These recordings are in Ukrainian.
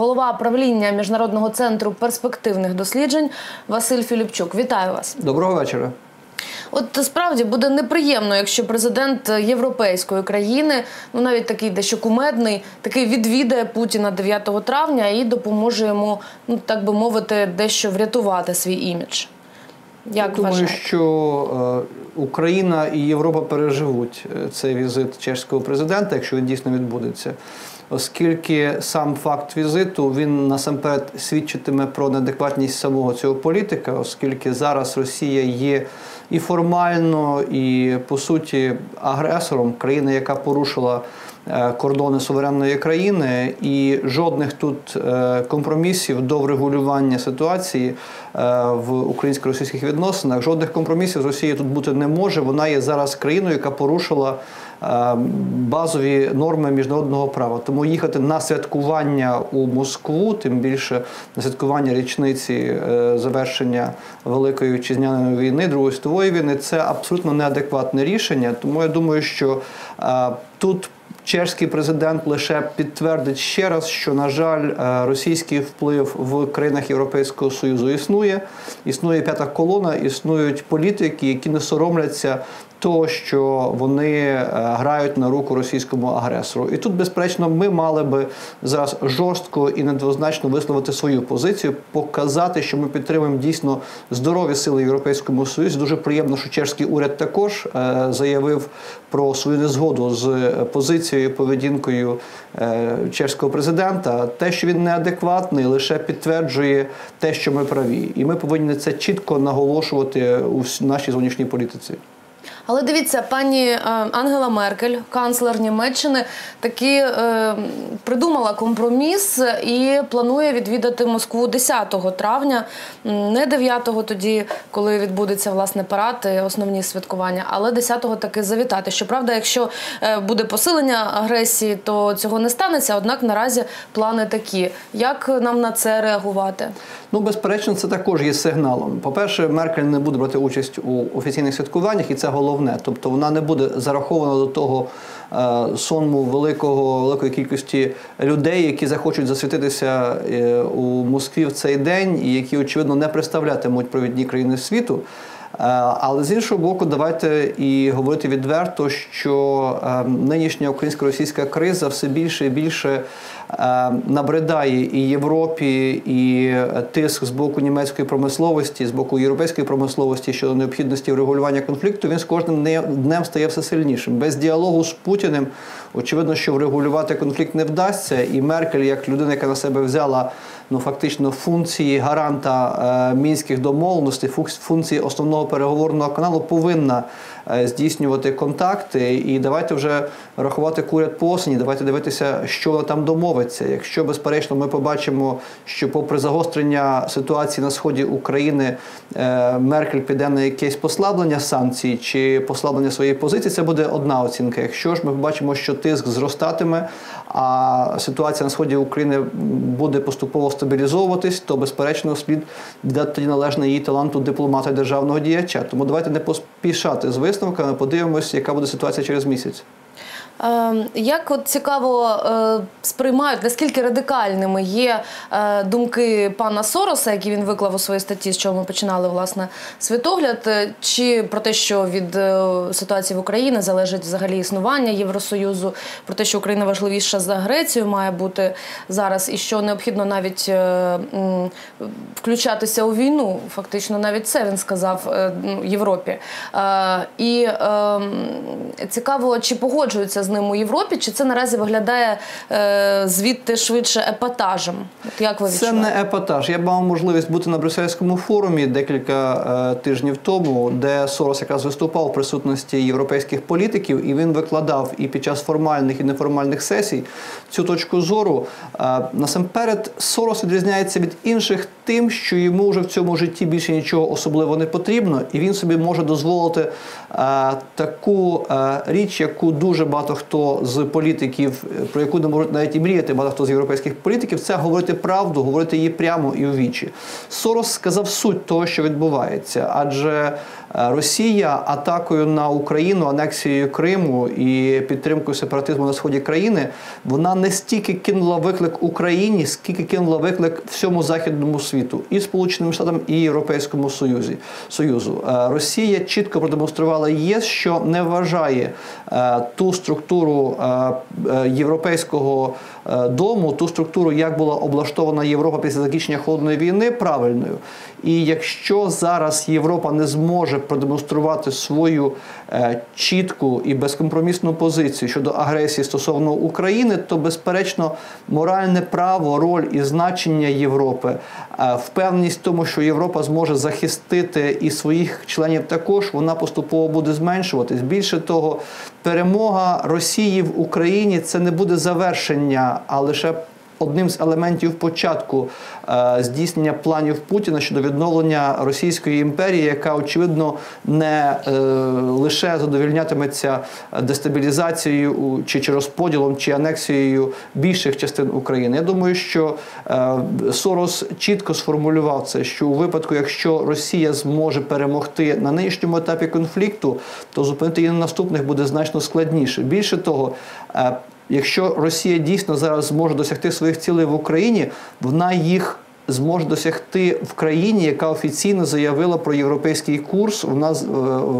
голова правління міжнародного центру перспективних досліджень Василь Філіпчук. Вітаю вас. Доброго вечора. От справді буде неприємно, якщо президент європейської країни, ну навіть такий дещо кумедний, такий відвідає Путіна 9 травня і допоможе йому, ну так би мовити, дещо врятувати свій імідж. Як думаю, що е, Україна і Європа переживуть е, цей візит чеського президента, якщо він дійсно відбудеться. Оскільки сам факт візиту він насамперед свідчитиме про неадекватність самого цього політика, оскільки зараз Росія є і формально, і по суті агресором країни, яка порушила кордони суверенної країни, і жодних тут е, компромісів до врегулювання ситуації е, в українсько-російських відносинах, жодних компромісів з Росією тут бути не може. Вона є зараз країною, яка порушила. Базові норми міжнародного права, тому їхати на святкування у Москву, тим більше на святкування річниці завершення Великої вітчизняної війни, Другої світової війни це абсолютно неадекватне рішення. Тому я думаю, що тут чешський президент лише підтвердить ще раз, що на жаль, російський вплив в країнах Європейського союзу існує. Існує п'ята колона, існують політики, які не соромляться того, що вони е, грають на руку російському агресору. І тут, безперечно, ми мали би зараз жорстко і недвозначно висловити свою позицію, показати, що ми підтримуємо дійсно здорові сили Європейському Союзі. Дуже приємно, що чешський уряд також е, заявив про свою незгоду з позицією поведінкою е, чешського президента. Те, що він неадекватний, лише підтверджує те, що ми праві, і ми повинні це чітко наголошувати у нашій зовнішній політиці. Але дивіться, пані е, Ангела Меркель, канцлер Німеччини, таки е, придумала компроміс і планує відвідати Москву 10 травня, не 9-го тоді, коли відбудеться власне парад, основні святкування, але 10-го таки завітати. Щоправда, якщо е, буде посилення агресії, то цього не станеться. Однак наразі плани такі. Як нам на це реагувати? Ну, безперечно, це також є сигналом. По перше, Меркель не буде брати участь у офіційних святкуваннях, і це головне головне. Тобто вона не буде зарахована до того е, сонму великого великої кількості людей, які захочуть засвітитися е, у Москві в цей день, і які очевидно не представлятимуть провідні країни світу. Е, але з іншого боку, давайте і говорити відверто, що нинішня українсько-російська криза все більше і більше Е, набридає і Європі, і тиск з боку німецької промисловості, з боку європейської промисловості щодо необхідності врегулювання конфлікту, він з кожним днем стає все сильнішим. Без діалогу з Путіним очевидно, що врегулювати конфлікт не вдасться, і Меркель, як людина, яка на себе взяла ну фактично функції гаранта е, мінських домовленостей, функції основного переговорного каналу, повинна е, здійснювати контакти. І давайте вже рахувати курят по осені, давайте дивитися, що там домовиться. Якщо безперечно ми побачимо, що попри загострення ситуації на сході України е, Меркель піде на якесь послаблення санкцій чи послаблення своєї позиції, це буде одна оцінка. Якщо ж ми побачимо, що тиск зростатиме, а ситуація на сході України буде поступово стабілізовуватись, то безперечно слід дати належне її таланту дипломата державного діяча. Тому давайте не поспішати з висновками, подивимось, яка буде ситуація через місяць. Ем, як от цікаво е, сприймають, наскільки радикальними є е, думки пана Сороса, які він виклав у своїй статті, з чого ми починали власне світогляд, е, чи про те, що від ситуації в Україні залежить взагалі існування Євросоюзу, про те, що Україна важливіша за Грецію має бути зараз, і що необхідно навіть включатися у війну, фактично навіть це він сказав Європі. І ем, цікаво, чи погоджуються з ним у Європі, чи це наразі виглядає е, звідти швидше епатажем? От як ви відчуваєте? Це не епатаж. Я мав можливість бути на брюссельському форумі декілька е, тижнів тому, де Сорос якраз виступав у присутності європейських політиків, і він викладав і під час формальних і неформальних сесій цю точку зору. Е, насамперед, Сорос відрізняється від інших тим, що йому вже в цьому житті більше нічого особливо не потрібно, і він собі може дозволити е, таку е, річ, яку дуже багато хто з політиків, про яку не можуть навіть і мріяти, багато хто з європейських політиків, це говорити правду, говорити її прямо і у вічі. Сорос сказав суть того, що відбувається, адже Росія атакою на Україну, анексією Криму і підтримкою сепаратизму на сході країни, вона не стільки кинула виклик Україні, скільки кинула виклик всьому західному світу і Сполученим Штатам, і Європейському Союзі Союзу. Росія чітко продемонструвала ЄС, що не вважає ту структуру європейського дому, ту структуру, як була облаштована Європа після закінчення холодної війни, правильною. І якщо зараз Європа не зможе продемонструвати свою е, чітку і безкомпромісну позицію щодо агресії стосовно України, то безперечно моральне право, роль і значення Європи, е, впевненість в тому, що Європа зможе захистити і своїх членів також, вона поступово буде зменшуватись. Більше того, перемога Росії в Україні це не буде завершення, а лише одним з елементів початку е, здійснення планів Путіна щодо відновлення Російської імперії, яка очевидно не е, лише задовільнятиметься дестабілізацією чи, чи розподілом чи анексією більших частин України. Я думаю, що е, Сорос чітко сформулював це, що у випадку, якщо Росія зможе перемогти на нинішньому етапі конфлікту, то зупинити її на наступних буде значно складніше. Більше того. Якщо Росія дійсно зараз зможе досягти своїх цілей в Україні, вона їх зможе досягти в країні, яка офіційно заявила про європейський курс. Вона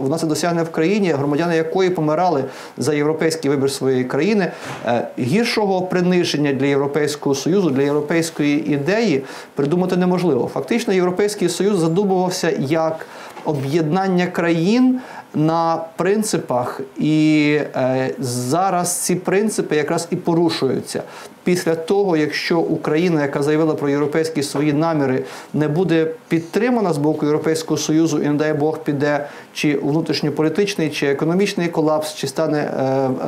вона це досягне в країні, громадяни якої помирали за європейський вибір своєї країни. Е, гіршого приниження для європейського союзу, для європейської ідеї придумати неможливо. Фактично, європейський союз задумувався як об'єднання країн на принципах, і е, зараз ці принципи якраз і порушуються після того, якщо Україна, яка заявила про європейські свої наміри, не буде підтримана з боку Європейського союзу і не дай Бог піде чи внутрішньополітичний, чи економічний колапс, чи стане е,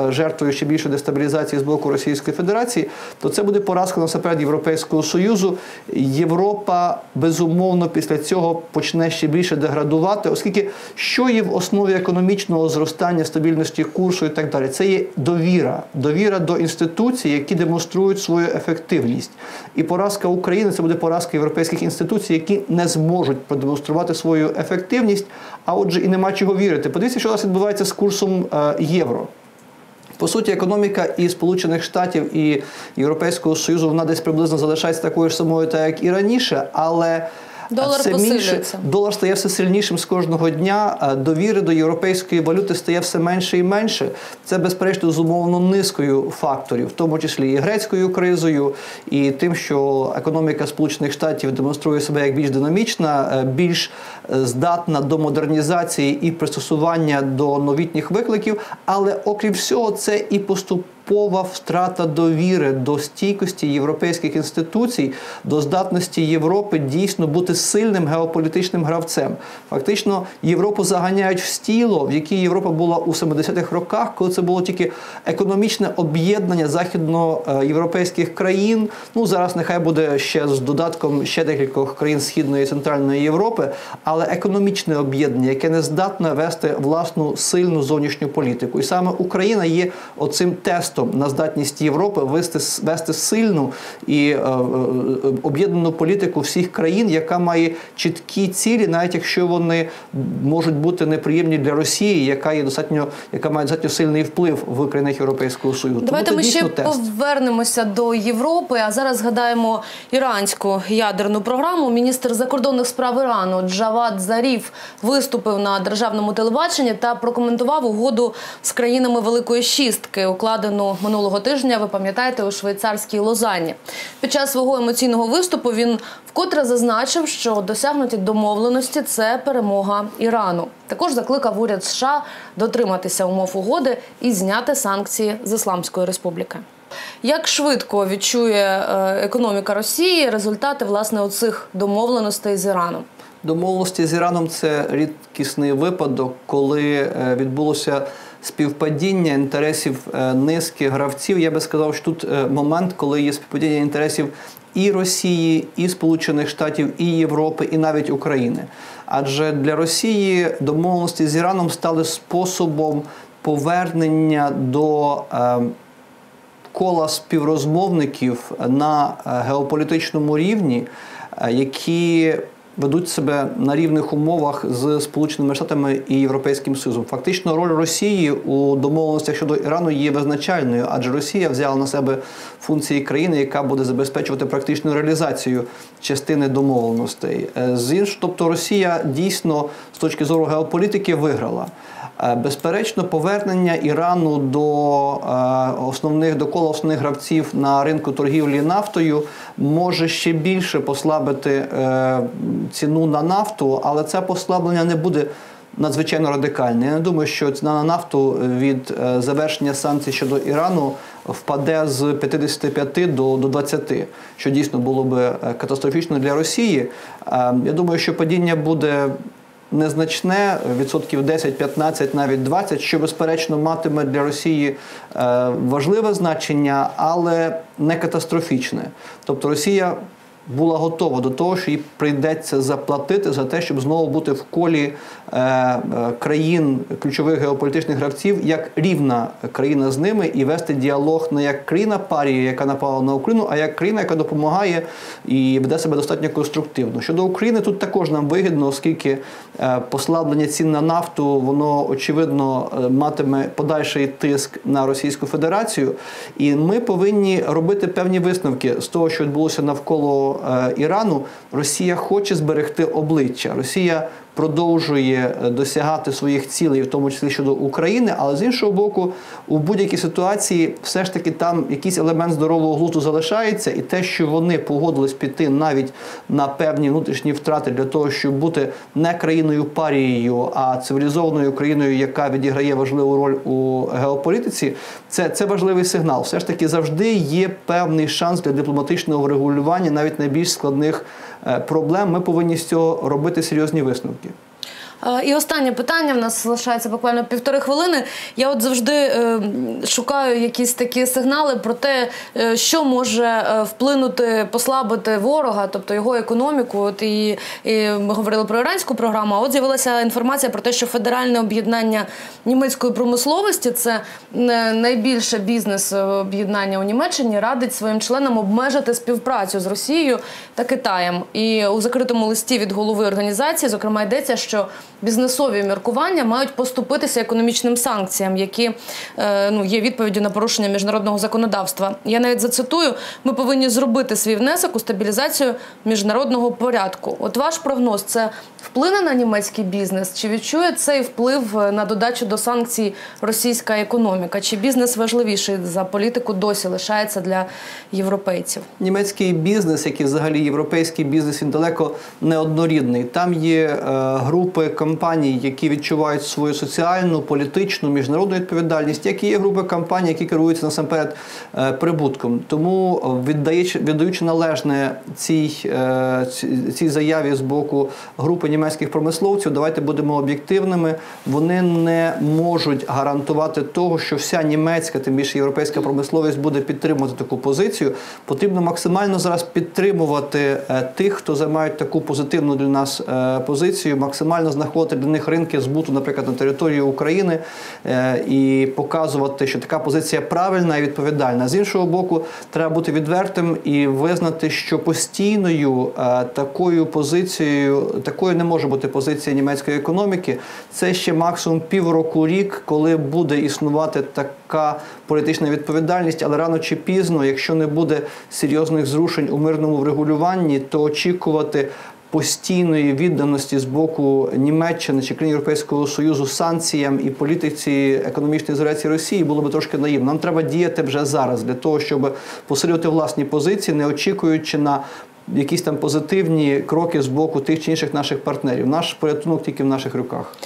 е, жертвою ще більшої дестабілізації з боку Російської Федерації, то це буде поразка насамперед Європейського союзу. Європа безумовно після цього почне ще більше деградувати, оскільки що є в основі економічного зростання, стабільності курсу і так далі, це є довіра, довіра до інституцій, які демонструють демонструють свою ефективність. І поразка України це буде поразка європейських інституцій, які не зможуть продемонструвати свою ефективність, а отже, і нема чого вірити. Подивіться, що нас відбувається з курсом е, євро. По суті, економіка і Сполучених Штатів і Європейського Союзу вона десь приблизно залишається такою ж самою, так як і раніше, але Долар все посилюється. Менше, долар стає все сильнішим з кожного дня. Довіри до європейської валюти стає все менше і менше. Це безперечно зумовлено низкою факторів, в тому числі і грецькою кризою, і тим, що економіка Сполучених Штатів демонструє себе як більш динамічна, е, більш е, здатна до модернізації і пристосування до новітніх викликів. Але окрім всього, це і поступ принципова втрата довіри до стійкості європейських інституцій, до здатності Європи дійсно бути сильним геополітичним гравцем. Фактично, Європу заганяють в стіло, в якій Європа була у 70-х роках, коли це було тільки економічне об'єднання західноєвропейських країн. Ну зараз нехай буде ще з додатком ще декількох країн Східної і Центральної Європи, але економічне об'єднання, яке не здатне вести власну сильну зовнішню політику. І саме Україна є оцим тестом тестом на здатність Європи вести вести сильну і е, е, об'єднану політику всіх країн, яка має чіткі цілі, навіть якщо вони можуть бути неприємні для Росії, яка є достатньо, яка має достатньо сильний вплив в країнах Європейського союзу. Давайте Тому ми ще тест. повернемося до Європи. А зараз згадаємо іранську ядерну програму. Міністр закордонних справ Ірану Джавад Заріф виступив на державному телебаченні та прокоментував угоду з країнами Великої Шістки, укладену Євромайдану минулого тижня. Ви пам'ятаєте у швейцарській Лозанні. Під час свого емоційного виступу він вкотре зазначив, що досягнуті домовленості це перемога Ірану. Також закликав уряд США дотриматися умов угоди і зняти санкції з Ісламської республіки. Як швидко відчує е, економіка Росії результати власне оцих домовленостей з Іраном? Домовленості з Іраном це рідкісний випадок, коли е, відбулося співпадіння інтересів е, низки гравців. Я би сказав, що тут е, момент, коли є співпадіння інтересів і Росії, і Сполучених Штатів, і Європи, і навіть України. Адже для Росії домовленості з Іраном стали способом повернення до е, кола співрозмовників на геополітичному рівні, які ведуть себе на рівних умовах з Сполученими Штатами і Європейським Союзом. Фактично, роль Росії у домовленостях щодо Ірану є визначальною, адже Росія взяла на себе функції країни, яка буде забезпечувати практичну реалізацію частини домовленостей. Е, З іншого, тобто Росія дійсно з точки зору геополітики виграла. Е, Безперечно, повернення Ірану до е, основних до кола основних гравців на ринку торгівлі нафтою може ще більше послабити е, ціну на нафту, але це послаблення не буде. Надзвичайно радикальне. Я не думаю, що ціна на нафту від завершення санкцій щодо Ірану впаде з 55 до, до 20, що дійсно було би катастрофічно для Росії. Е, Я думаю, що падіння буде незначне, відсотків 10, 15, навіть 20, що безперечно матиме для Росії е, важливе значення, але не катастрофічне. Тобто Росія була готова до того, що їй прийдеться заплатити за те, щоб знову бути в колі е, е, країн ключових геополітичних гравців як рівна країна з ними і вести діалог не як країна парії, яка напала на Україну, а як країна, яка допомагає і веде себе достатньо конструктивно. Щодо України, тут також нам вигідно, оскільки е, послаблення цін на нафту, воно очевидно матиме подальший тиск на Російську Федерацію, і ми повинні робити певні висновки з того, що відбулося навколо Ірану. Росія хоче зберегти обличчя. Росія продовжує е, досягати своїх цілей, в тому числі щодо України, але з іншого боку, у будь-якій ситуації все ж таки там якийсь елемент здорового глузду залишається, і те, що вони погодились піти навіть на певні внутрішні втрати для того, щоб бути не країною парією, а цивілізованою країною, яка відіграє важливу роль у геополітиці, це, це важливий сигнал. Все ж таки завжди є певний шанс для дипломатичного врегулювання навіть найбільш складних проблем. Ми повинні з цього робити серйозні висновки. Е, І останнє питання в нас залишається буквально півтори хвилини. Я от завжди е, шукаю якісь такі сигнали про те, е, що може вплинути, послабити ворога, тобто його економіку. От і, і ми говорили про іранську програму. А от з'явилася інформація про те, що федеральне об'єднання німецької промисловості це найбільше бізнес об'єднання у Німеччині, радить своїм членам обмежити співпрацю з Росією та Китаєм. І у закритому листі від голови організації, зокрема, йдеться, що бізнесові міркування мають поступитися економічним санкціям, які е, ну, є відповіддю на порушення міжнародного законодавства. Я навіть зацитую: ми повинні зробити свій внесок у стабілізацію міжнародного порядку. От ваш прогноз це вплине на німецький бізнес? Чи відчує цей вплив е, на додачу до санкцій російська економіка? Чи бізнес важливіший за політику досі лишається для європейців? Німецький бізнес, як і взагалі європейський бізнес, він далеко не однорідний. Там є е, групи компаній, які відчувають свою соціальну, політичну, міжнародну відповідальність, як і є групи компаній, які керуються насамперед е, прибутком. Тому е, віддаючи, віддаючи належне цій, е, ці- цій заяві з боку групи німецьких промисловців, давайте будемо об'єктивними. Вони не можуть гарантувати того, що вся німецька, тим більше європейська промисловість буде підтримувати таку позицію. Потрібно максимально зараз підтримувати тих, хто займають таку позитивну для нас позицію, максимально знаходити для них ринки збуту, наприклад, на території України е, і показувати, що така позиція правильна і відповідальна. З іншого боку, треба бути відвертим і визнати, що постійною е, такою позицією, такою не може бути позиція німецької економіки. Це ще максимум півроку рік, коли буде існувати така політична відповідальність, але рано чи пізно, якщо не буде серйозних зрушень у мирному врегулюванні, то очікувати. Постійної відданості з боку Німеччини чи країн Європейського Союзу санкціям і політиці економічної ізоляції Росії було би трошки наївно. Нам треба діяти вже зараз для того, щоб посилювати власні позиції, не очікуючи на якісь там позитивні кроки з боку тих чи інших наших партнерів. Наш порятунок тільки в наших руках.